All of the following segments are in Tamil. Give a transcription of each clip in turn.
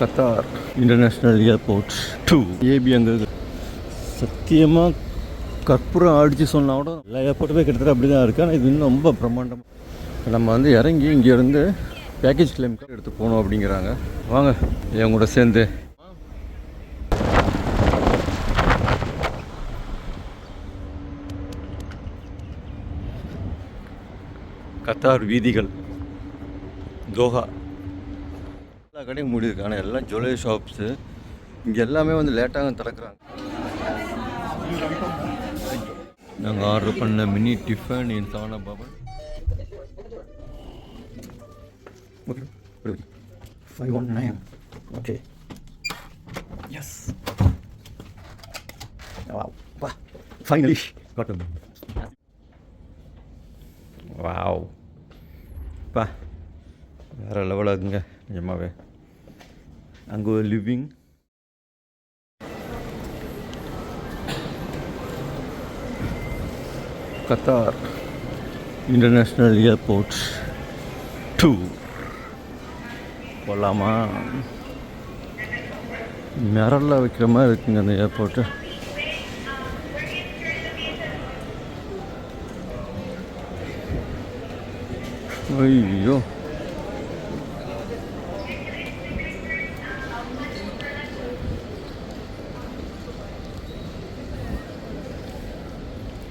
கத்தார். இன்டர்நேஷ்னல் ஏர்போர்ட் டூ ஏபி அங்கே சத்தியமாக கற்பூரம் அடித்து சொன்னால் கூட எல்லா ஏர்போர்ட்டுமே கிட்டத்தட்ட அப்படி தான் இருக்குது ஆனால் இது இன்னும் ரொம்ப பிரம்மாண்டம். நம்ம வந்து இறங்கி இங்கேருந்து பேக்கேஜ் கிளைம் எடுத்து போகணும் அப்படிங்கிறாங்க. வாங்க என் கூட சேர்ந்து. கத்தார் வீதிகள். தோஹா. கடையும் மூடியிருக்கு ஆனால் எல்லாம் ஜுவல்லரி ஷாப்ஸு இங்கே எல்லாமே வந்து லேட்டாக திறக்கிறாங்க. நாங்கள் ஆர்டர் பண்ண mini tiffin in Saravana Bhavan five one nine okay yes finally காட்டும் வாவ் பா வேறு லெவலாக இருக்குங்க நிஜமாவே. அங்கே ஒரு living Qatar international airport to போகலாமா மிரலில் வைக்கிற மாதிரி இருக்குங்க அந்த ஏர்போர்ட்டு ஐயோ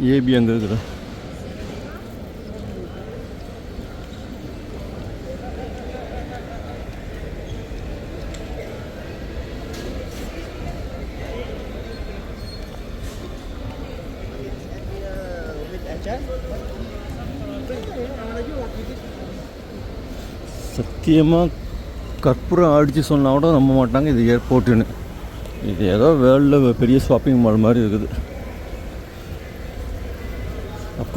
ஏபி அங்கே இருக்குதா சத்தியமாக கற்பூரம் அடித்து சொன்னால் கூட நம்ப மாட்டாங்க இது ஏர்போர்ட்டுன்னு. இது ஏதோ வேர்ல்டில் பெரிய ஷாப்பிங் மால் மாதிரி இருக்குது.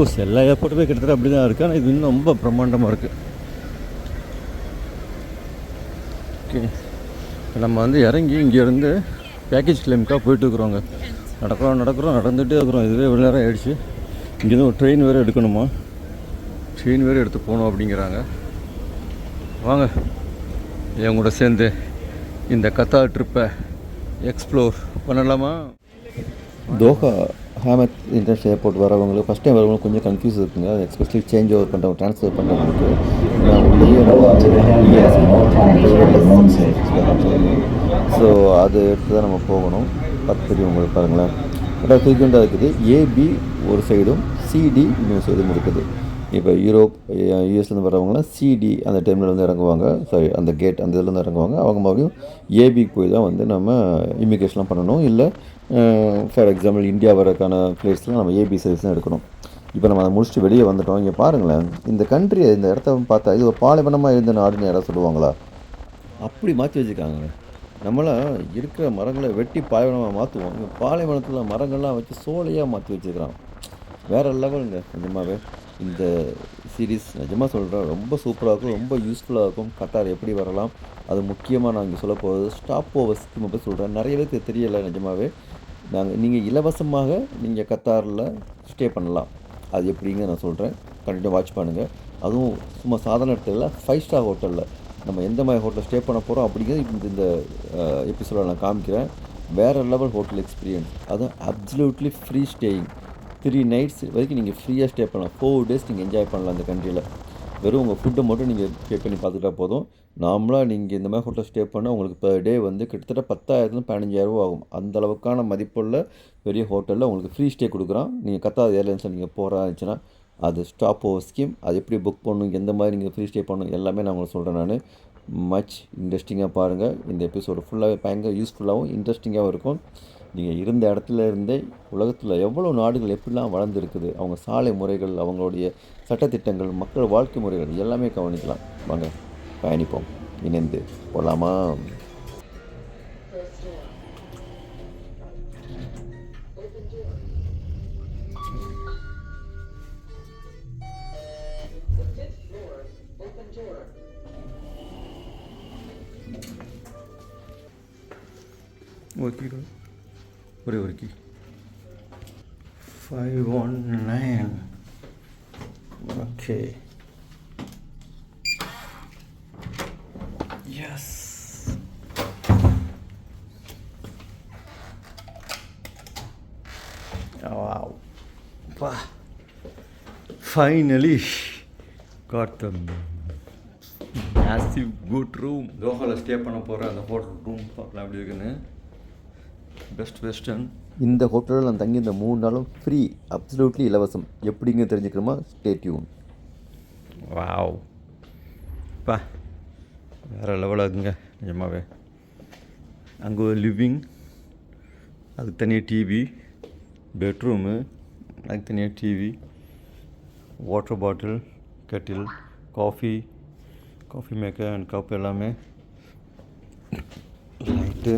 அஃப்கோர்ஸ் எல்லா ஏர்போர்ட்டுமே கிட்டத்தட்ட அப்படி தான் இருக்குது ஆனால் இது இன்னும் ரொம்ப பிரம்மாண்டமாக இருக்குது ஓகே நம்ம வந்து இறங்கி இங்கேருந்து பேக்கேஜ் கிளைமுக்காக போயிட்டு இருக்கிறோங்க. நடக்கிறோம் நடக்கிறோம் நடந்துகிட்டே இருக்கிறோம். இதுவே இவ்வளோ நேரம் ஆயிடுச்சு. இங்கேருந்து ஒரு ட்ரெயின் வேறு எடுக்கணுமா? ட்ரெயின் வேறு எடுத்து போகணும் அப்படிங்கிறாங்க. வாங்க. என் கூட சேர்ந்து இந்த கத்தா ட்ரிப்பை எக்ஸ்ப்ளோர் பண்ணலாமா? தோஹா. ஹேமத் இன்டர்நேஷனல் ஏர்போர்ட் வரவங்களுக்கு ஃபஸ்ட் டைம் வரவங்களுக்கு கொஞ்சம் கன்ஃபியூஸ் இருக்குங்க. அது எக்ஸ்பெஷலி சேஞ்ச் ஓவர் பண்ணுறவங்க ட்ரான்ஸ்ஃபர் பண்ணுறவங்களுக்கு ஸோ அது எடுத்து தான் நம்ம போகணும். பத்து தெரியும் உங்களுக்கு பாருங்களேன். பட் அது ஃப்ரீக்வெண்ட்டாக இருக்குது. ஏபி ஒரு சைடும் சிடி இன்னொரு சைடும் இருக்குது. இப்போ யூரோப் யூஎஸ்லேருந்து வரவங்களாம் சிடி அந்த டைமில் வந்து இறங்குவாங்க. சாரி அந்த கேட் அந்த இதுலேருந்து இறங்குவாங்க. அவங்க மறுபடியும் ஏபிக்கு போய் தான் வந்து நம்ம இமிக்ரேஷன்லாம் பண்ணணும். இல்லை ஃபார் எக்ஸாம்பிள் இந்தியா வரக்கான பிளேஸ்லாம் நம்ம ஏபி சர்வீஸ் தான் எடுக்கணும். இப்போ நம்ம அதை முடிச்சுட்டு வெளியே வந்துட்டோம். இங்கே பாருங்களேன் இந்த கண்ட்ரி இந்த இடத்த பார்த்தா இது ஒரு பாலைவனமாக இருந்த நாடுன்னு யாராவது சொல்லுவாங்களா? அப்படி மாற்றி வச்சுருக்காங்க நம்மளாம் இருக்கிற மரங்களை வெட்டி பாலைவனமாக மாற்றுவோம் இங்கே பாலைவனத்தில் மரங்கள்லாம் வச்சு சோலையாக மாற்றி வச்சுருக்கிறான். வேறு லெவலுங்க நிஜமாகவே இந்த சீரீஸ் நிஜமாக சொல்கிறேன் ரொம்ப சூப்பராக இருக்கும் ரொம்ப யூஸ்ஃபுல்லாக இருக்கும். கட்டார் எப்படி வரலாம் அது முக்கியமாக நான் இங்கே சொல்ல போகிறது ஸ்டாப் ஓவர் ஸ்கீமை பற்றி சொல்கிறேன் நிறைய பேருக்கு தெரியலை நிஜமாகவே நாங்கள் நீங்கள் இலவசமாக நீங்கள் கத்தாரில் ஸ்டே பண்ணலாம். அது எப்படிங்க நான் சொல்கிறேன் கண்டிப்பாக வாட்ச் பண்ணுங்கள் அதுவும் சும்மா சாதாரண இடத்துல ஃபைவ் ஸ்டார் ஹோட்டலில் நம்ம எந்த மாதிரி ஹோட்டலில் ஸ்டே பண்ண போகிறோம் அப்படிங்கிறது இந்த இந்த எபிசோடில் நான் காமிக்கிறேன். வேறு லெவல் ஹோட்டல் எக்ஸ்பீரியன்ஸ் அதுவும் absolutely free staying three nights வரைக்கும் நீங்கள் ஃப்ரீயாக ஸ்டே பண்ணலாம். ஃபோர் டேஸ் நீங்கள் என்ஜாய் பண்ணலாம் அந்த கண்ட்ரியில் வெறும் உங்கள் ஃபுட்டை மட்டும் நீங்கள் பே பண்ணி பார்த்துட்டா போதும். நார்மலாக நீங்கள் இந்த மாதிரி ஹோட்டல் ஸ்டே பண்ணால் உங்களுக்கு பர் டே வந்து கிட்டத்தட்ட பத்தாயிரத்துலேருந்து பதினஞ்சாயிரம் ஆகும். அந்த அளவுக்கான மதிப்புள்ள பெரிய ஹோட்டலில் உங்களுக்கு ஃப்ரீ ஸ்டே கொடுக்குறான். நீங்கள் கத்தாத ஏர்லைன்ஸில் நீங்கள் போகிறா இருந்துச்சுன்னா அது ஸ்டாப் ஓவர் ஸ்கீம் அது எப்படி புக் பண்ணணும் எந்த மாதிரி நீங்கள் ஃப்ரீ ஸ்டே பண்ணணும் எல்லாமே நான் உங்களுக்கு சொல்கிறேன் நான். மச் இன்ட்ரெஸ்டிங்காக பாருங்கள் இந்த எபிசோடு ஃபுல்லாகவே பயங்கர யூஸ்ஃபுல்லாகவும் இன்ட்ரெஸ்டிங்காகவும் இருக்கும். நீங்கள் இருந்த இடத்துல இருந்தே உலகத்தில் எவ்வளோ நாடுகள் எப்படிலாம் வளர்ந்துருக்குது அவங்க சாலை முறைகள் அவங்களுடைய சட்டத்திட்டங்கள் மக்கள் வாழ்க்கை முறைகள் எல்லாமே கவனிக்கலாம். வாங்க பயணிப்போம். இணைந்து போகலாமா ஒரு கீ ஒரே ஒரு key five one nine okay yes Wow. Finally got the massive good room. தோஹாவில் ஸ்டே பண்ண போகிற அந்த ஹோட்டல் ரூம் பார்க்கலாம் எப்படி இருக்குன்னு பெஸ்ட் வெஸ்டர்ன் இந்த ஹோட்டலில் நான் தங்கி இந்த மூணு நாளும் ஃப்ரீ அப்சல்யூட்லி இலவசம். எப்படிங்க தெரிஞ்சுக்கிறோமா ஸ்டே டியூன் வாவ் பா வேறு லெவலாக இருக்குங்க நிஜமாவே. அங்கே ஒரு லிவிங் அதுக்கு தனியாக டிவி பெட்ரூமு அதுக்கு தனியாக TV water bottle kettle coffee coffee maker and cup எல்லாமே. லைட்டு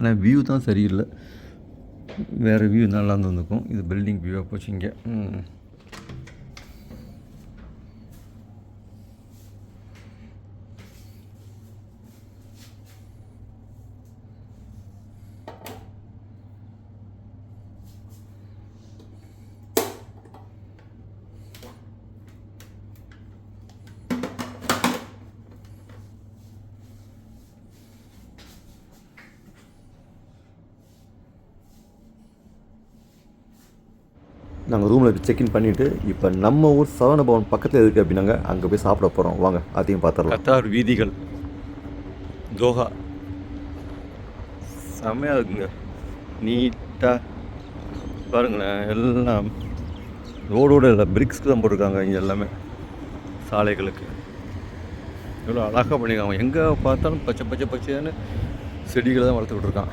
ஆனால் வியூ தான் சரியில்லை. வேறு வியூ நல்லா இருந்திருக்கும். இது பில்டிங் வியூவாக போச்சு இங்கே. நாங்கள் ரூமில் செக்இன் பண்ணிவிட்டு இப்போ நம்ம ஊர் சரவண பவன் பக்கத்தில் இருக்குது அப்படின்னாங்க அங்கே போய் சாப்பிட போகிறோம் வாங்க அதையும் பார்த்துடலாம் கத்தார் வீதிகள் தோஹா செம்மையாக இருக்குங்க. நீட்டாக பாருங்களேன் எல்லாம் ரோடோட இல்லை பிரிக்ஸ்க்கு தான் போட்டிருக்காங்க இங்கே எல்லாமே சாலைகளுக்கு. எவ்வளோ அழகாக பண்ணியிருக்காங்க எங்கே பார்த்தாலும் பச்சை பச்சை பச்சைன்னு செடிகளை தான் வளர்த்துக்கிட்டு இருக்கான்.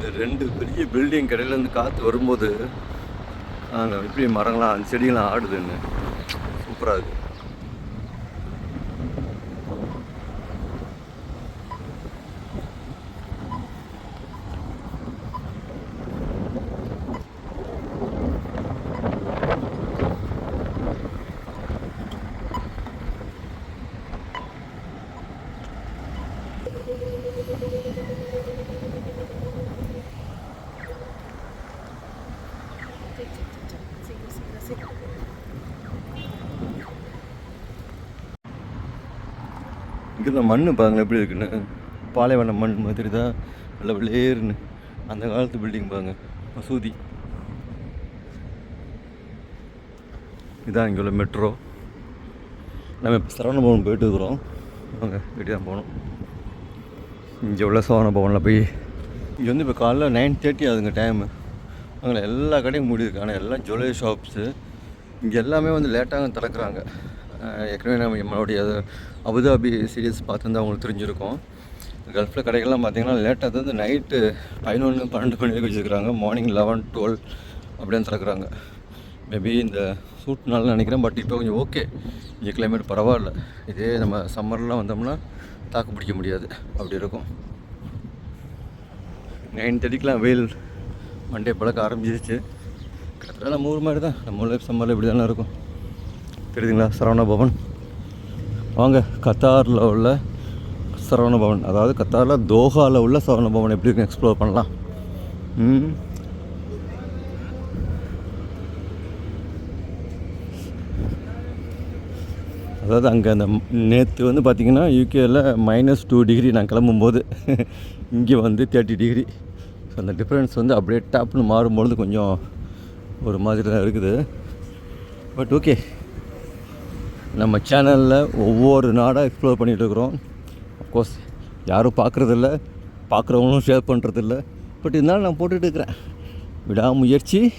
இந்த ரெண்டு பெரிய பில்டிங் கடையிலேருந்து காற்று வரும்போது அங்கே எப்படி மரங்களாம் அந்த ஆடுதுன்னு. சூப்பராக இருக்குது இங்கே மண் பாருங்களேன் எப்படி இருக்குன்னு. பாலைவன மண் மாதிரி தான் நல்ல விளையேறுன்னு அந்த காலத்து பில்டிங் பாருங்க மசூதி. இதான் இங்கே உள்ள மெட்ரோ நம்ம இப்போ சரவண பவன் போயிட்டு இருக்கிறோம். வாங்க இப்படி தான் போகணும். இங்கே உள்ள சரவண பவனில் போய் இங்கே வந்து இப்போ காலைல நைன் தேர்ட்டி ஆகுதுங்க டைமு அங்கே எல்லா கடையும் மூடி இருக்கு ஆனால் எல்லாம் ஜுவல்லரி ஷாப்ஸு இங்கே எல்லாமே வந்து லேட்டாக திறக்கிறாங்க. ஏற்கனவே நம்ம நம்மளுடைய அபுதாபி சீரியஸ் பார்த்துருந்தா அவங்களுக்கு தெரிஞ்சிருக்கோம். கல்ஃபில் கடைகள்லாம் பார்த்தீங்கன்னா லேட்டாக வந்து நைட்டு பதினொன்று பன்னெண்டு மணி வரைக்கும் வச்சுருக்காங்க மார்னிங் லெவன் டுவெல் அப்படின்னு திறக்கிறாங்க. மேபி இந்த சூட்னால நினைக்கிறேன் பட் இப்போ கொஞ்சம் ஓகே இங்கே கிளைமேட் பரவாயில்ல. இதே நம்ம சம்மர்லாம் வந்தோம்னா தாக்கு பிடிக்க முடியாது. அப்படி இருக்கும். நைன் தேர்ட்டிக்கெலாம் வெயில் மண்டே பழக்க ஆரம்பிச்சிருச்சு. கிட்டத்தட்ட நம்ம ஊர் மாதிரி தான். நம்ம ஊரில் சம்மரில் இப்படி தானே இருக்கும். தெரியுதுங்களா? சரவண பவன். வாங்க கத்தாரில் உள்ள சரவண பவன். அதாவது கத்தாரில் தோஹாவில் உள்ள சரவண பவன் எப்படி இருக்கு எக்ஸ்ப்ளோர் பண்ணலாம். அதாவது அங்கே அந்த நேற்று வந்து பார்த்திங்கன்னா யூகேயில் மைனஸ் டூ டிகிரி நான் கிளம்பும்போது இங்கே வந்து தேர்ட்டி டிகிரி ஸோ அந்த டிஃப்ரென்ஸ் வந்து அப்படியே டாப்னு மாறும்பொழுது கொஞ்சம் ஒரு மாதிரி தான் இருக்குது. பட் ஓகே நம்ம சேனலில் ஒவ்வொரு நாடாக எக்ஸ்ப்ளோர் பண்ணிகிட்டு இருக்கிறோம் அஃப்கோர்ஸ் யாரும் பார்க்குறதில்ல பார்க்குறவங்களும் ஷேர் பண்ணுறதில்ல பட் இருந்தாலும் நான் போட்டுட்டு இருக்கிறேன். விடாமுயற்சி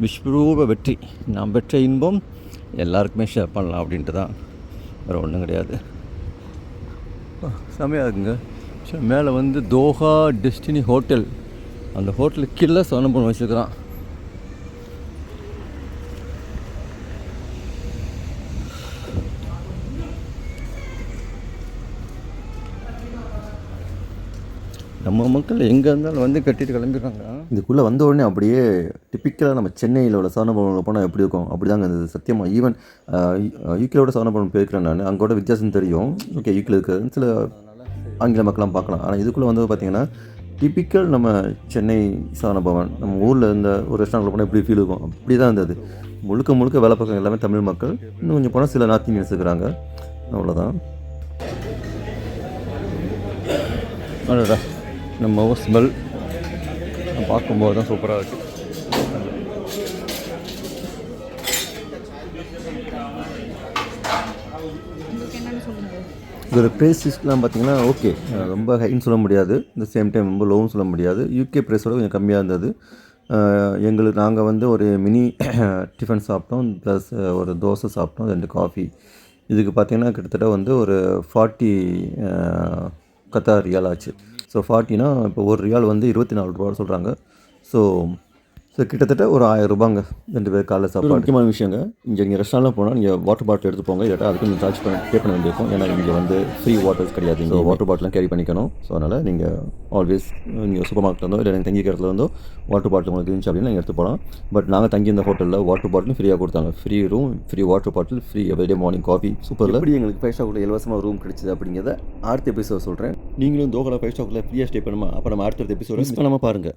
விஸ்வரூப வெற்றி. நாம் பெற்ற இன்பம் எல்லாருக்குமே ஷேர் பண்ணலாம் அப்படின்ட்டு தான். வேறு ஒன்றும் கிடையாது. ஆ, இருக்குங்க. சரி மேலே வந்து தோஹா டெஸ்டினி ஹோட்டல். அந்த ஹோட்டலுக்கு கீழே சொன்ன பண்ணி வச்சுருக்கிறான். நம்ம மக்கள் எங்கே இருந்தாலும் வந்து கட்டிட்டு கிளம்பிடுறாங்க. இதுக்குள்ளே வந்த உடனே அப்படியே டிப்பிக்கலாக நம்ம சென்னையில் உள்ள சவனபவனில் போனால் எப்படி இருக்கும்? அப்படி தாங்க இருந்தது சத்தியமாக ஈவன் யூகேயோட சவனபவன் போயிருக்கிறேன் நான். அங்கோட வித்தியாசம் தெரியும். ஓகே யூகேல இருக்கிற சில ஆங்கில மக்கள்லாம் பார்க்கலாம். ஆனால் இதுக்குள்ளே வந்து பார்த்தீங்கன்னா டிப்பிக்கல் நம்ம சென்னை சவனபவன் நம்ம ஊரில் இருந்த ஒரு ரெஸ்டாரண்ட்டில் போனால் எப்படி ஃபீல் இருக்கும்? அப்படி தான் இருந்தது. முழுக்க முழுக்க வேலை பார்க்குற எல்லாமே தமிழ் மக்கள். இன்னும் கொஞ்சம் போனால் சில நார்த் இந்தியன்ஸ் இருக்கிறாங்க. அவ்வளோதான் அடடா. நம்ம ஸ்மெல் பார்க்கும்போது தான் சூப்பராக இருக்குது இதோட ப்ரைஸ் லிஸ்ட்லாம் பார்த்தீங்கன்னா ஓகே ரொம்ப ஹைன்னு சொல்ல முடியாது. இந்த சேம் டைம் ரொம்ப லோவும் சொல்ல முடியாது. யூகே ப்ரைஸோட கொஞ்சம் கம்மியாக இருந்தது. எங்களுக்கு நாங்கள் வந்து ஒரு மினி டிஃபன் சாப்பிட்டோம் ப்ளஸ் ஒரு தோசை சாப்பிட்டோம் ரெண்டு காஃபி இதுக்கு பார்த்தீங்கன்னா கிட்டத்தட்ட வந்து ஒரு ஃபார்ட்டி கத்தார் ரியால் ஆச்சு. ஸோ ஃபார்ட்டினா இப்போ ஒரு ரியால் வந்து இருபத்தி நாலு ரூபா சொல்கிறாங்க ஸோ ஸோ கிட்டத்தட்ட ஒரு ஆயிரம் ரூபாங்க. ரெண்டு பேர் காலைல சாப்பாடு. முக்கியமான விஷயங்க இங்கே நீங்கள் ரெஸ்டாரண்ட்லாம் போனால் நீங்கள் வாட்டர் பாட்டில் எடுத்து போங்க. இல்லாட்டா அதுக்கு நீங்கள் சார்ஜ் பண்ண பே பண்ண வேண்டியிருக்கும். ஏன்னா இங்கே வந்து ஃப்ரீ வாட்டர்ஸ் கிடையாது. இங்கே வாட்டர் பாட்டிலாம் கேரி பண்ணிக்கணும். ஸோ அதனால் நீங்கள் ஆல்வேஸ் நீங்கள் சூப்பர் மார்க்கெட்டில் இருந்தோ இல்லை நீங்கள் தங்கிக்கிற இடத்துல இருந்தோ வாட்டர் பாட்டில் உங்களுக்கு இருந்துச்சு அப்படின்னா நீங்கள் எடுத்து போகலாம் பட் நாங்கள் தங்கி இந்த ஹோட்டலில் வாட்டர் பாட்டிலும் ஃப்ரீயாக கொடுத்தாங்க. Free room free water bottle free everyday morning coffee சூப்பரில் எப்படி எங்களுக்கு ஃபைவ் ஸ்டார் இலவசமாக ரூம் கிடைச்சது அப்படிங்கிறத அடுத்த எபிசோட் சொல்கிறேன் நீங்களும் தோகலா ஃபைவ் ஸ்டாரில் ஃப்ரீயாக ஸ்டே பண்ணுமா அப்போ நம்ம அடுத்த எபிசோட் மிஸ் பண்ணாமல் பாருங்கள்